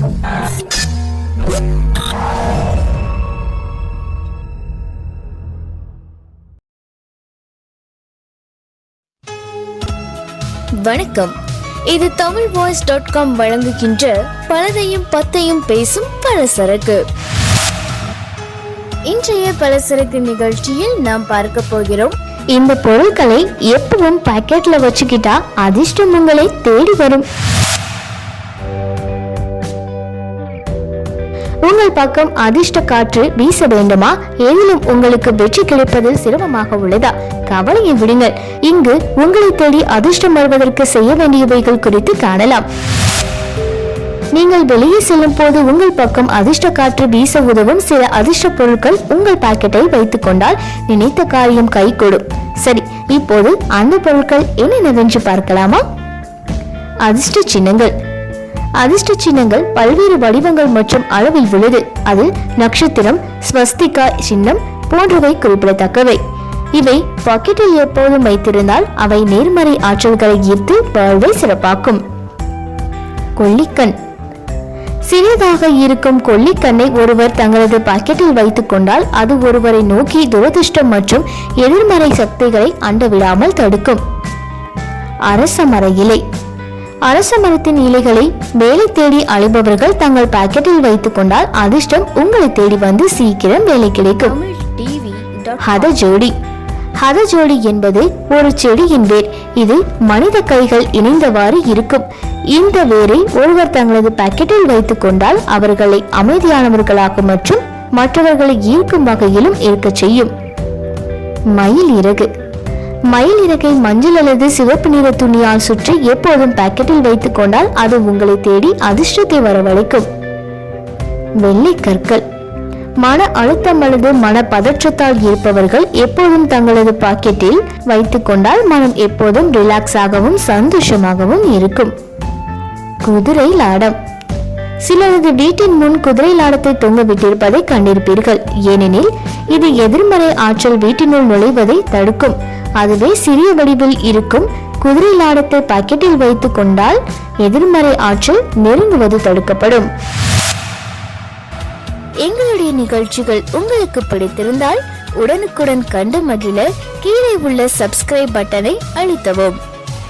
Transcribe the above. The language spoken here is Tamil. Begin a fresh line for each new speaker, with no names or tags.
வணக்கம். இது தமிழ் வாய்ஸ் டாட் காம் வழங்குகின்ற பலதையும் பத்தையும் பேசும் பலசரக்கு. இன்றைய பலசரக்கு நிகழ்ச்சியில் நாம் பார்க்க போகிறோம். இந்த பொருட்களை எப்பவும் பாக்கெட்ல வச்சுக்கிட்டா அதிர்ஷ்டம் உங்களை தேடி வரும். உங்கள் பக்கம் அதிர்ஷ்ட காற்று வீச வேண்டுமா? எதிலும் உங்களுக்கு வெற்றி கிடைப்பதில் சிரமமாக உள்ளதா? கவலையை விடுங்கள். இங்கு உங்களை தேடி அதிர்ஷ்டம் வருவதற்கு செய்ய வேண்டியவைகள் குறித்து காணலாம். நீங்கள் வெளியே செல்லும் போது உங்கள் பக்கம் அதிர்ஷ்ட காற்று வீச உதவும் சில அதிர்ஷ்ட பொருட்கள் உங்கள் பாக்கெட்டை வைத்துக் கொண்டால் நினைத்த காரியம் கைகூடும். சரி இப்போது அந்த பொருட்கள் என்னென்னவென்று பார்க்கலாமா? அதிர்ஷ்ட சின்னங்கள். அதிர்ஷ்ட சின்னங்கள் பல்வேறு வடிவங்கள் மற்றும் அளவில் உள்ளது. அதில் நட்சத்திரம் ஸ்வஸ்திகா சின்னம் போன்றவை குறிப்பிடத்தக்கவை. இவை பாக்கெட்டில் எப்போதும் வைத்திருந்தால் அவை நேர்மறை ஆற்றல்களை ஈர்த்து வாழ்வை சிறப்பாக்கும். கொல்லிக்கண். சிறியதாக இருக்கும் கொல்லிக்கண்ணை ஒருவர் தங்களது பாக்கெட்டில் வைத்துக் கொண்டால் அது ஒருவரை நோக்கி துரதிருஷ்டம் மற்றும் எதிர்மறை சக்திகளை அண்டவிடாமல் தடுக்கும். அரச மர இலை. அரச மரத்தின் இலைகளை வேலை தேடி அழைப்பவர்கள் தங்கள் பாக்கெட்டில் வைத்துக் கொண்டால் அதிர்ஷ்டம் உங்களை தேடி வந்து சீக்கிரம் வேலை கிடைக்கும். ஹத ஜோடி. ஹத ஜோடி என்பது ஒரு செடியின் வேர். இது மனித கைகள் இணைந்தவாறு இருக்கும். இந்த வேரை ஒருவர் தங்களது பாக்கெட்டில் வைத்துக் கொண்டால் அவர்களை அமைதியானவர்களாக மற்றும் மற்றவர்களை ஈர்க்கும் வகையிலும் இருக்கச் செய்யும். மயில் இறகு. மயில் இறக்கை மஞ்சள் அல்லது சிவப்பு நிற துணியால் சுற்றி எப்போதும் பாக்கெட்டில் வைத்துக் கொண்டால் அது உங்களை தேடி அதிர்ஷ்டத்தை வரவழைக்கும். வெள்ளை கற்கள். மன அழுத்தம் அல்லது மன பதற்றத்தால் இருப்பவர்கள் எப்போதும் தங்களது பாக்கெட்டில் வைத்துக் கொண்டால் மனம் எப்போதும் ரிலாக்ஸாகவும் சந்தோஷமாகவும் இருக்கும். குதிரை லாடம். சிலரது வீட்டின் முன் குதிரை லாடத்தை தொங்க விட்டிருப்பதை கண்டிருப்பீர்கள். ஏனெனில் இது எதிர்மறை ஆற்றல் வீட்டினுள் நுழைவதை தடுக்கும். அதுவே சிறிய வடிவில் இருக்கும் குதிரை லாடத்தை பாக்கெட்டில் வைத்துக் கொண்டால் எதிர்மறை ஆற்றல் நெருங்குவது தடுக்கப்படும். எங்களுடைய நிகழ்ச்சிகள் உங்களுக்கு பிடித்திருந்தால் உடனுக்குடன் கண்டு மகிழ கீழே உள்ள சப்ஸ்கிரைப் பட்டனை அழுத்தவும்.